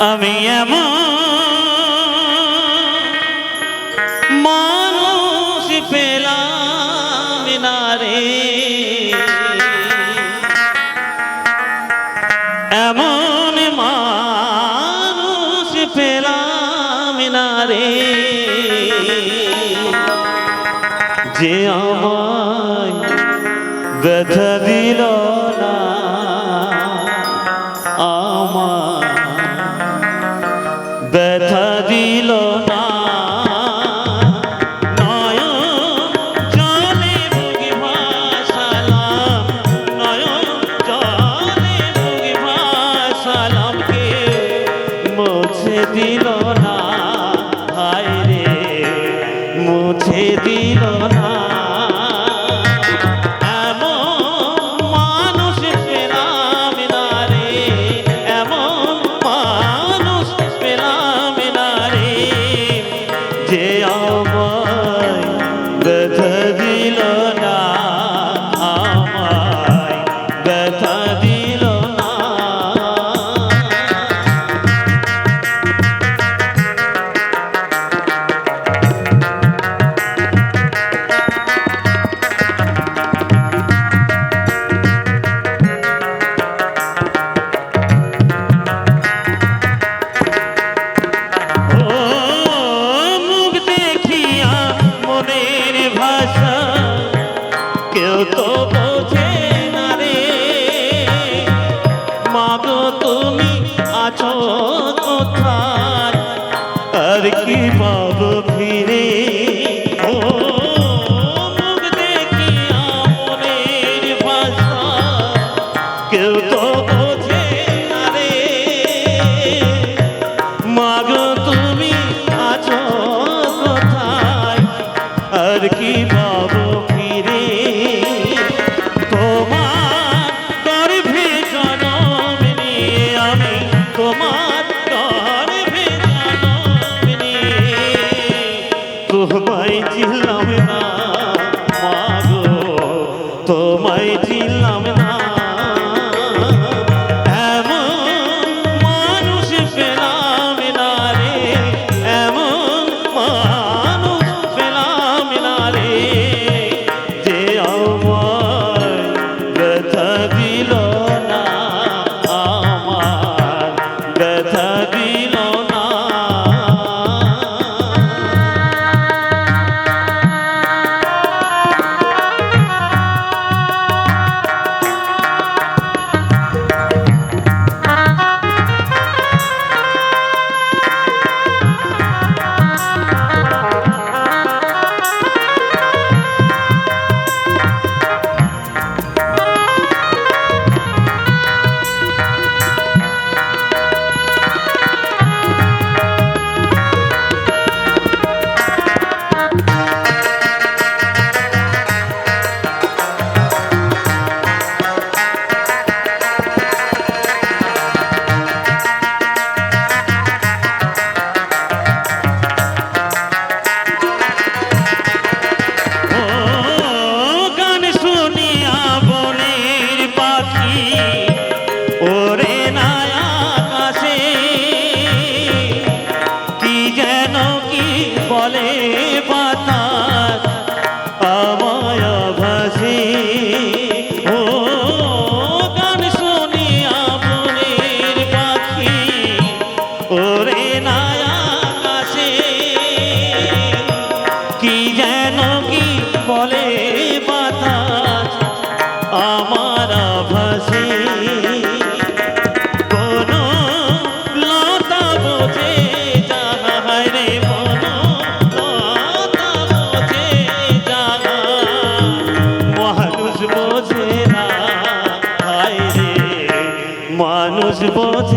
আমি এমন মানুষ পেলাম না এমন মানুষ পেলাম না যে আমায় ব্যথা দিল না আমার মুছে দিল না। oh, oh. oh. সোহবাই ছিলাম না বাতাস আমায় গান শুনি কি যেন কি বলে বাতাস আমার পথে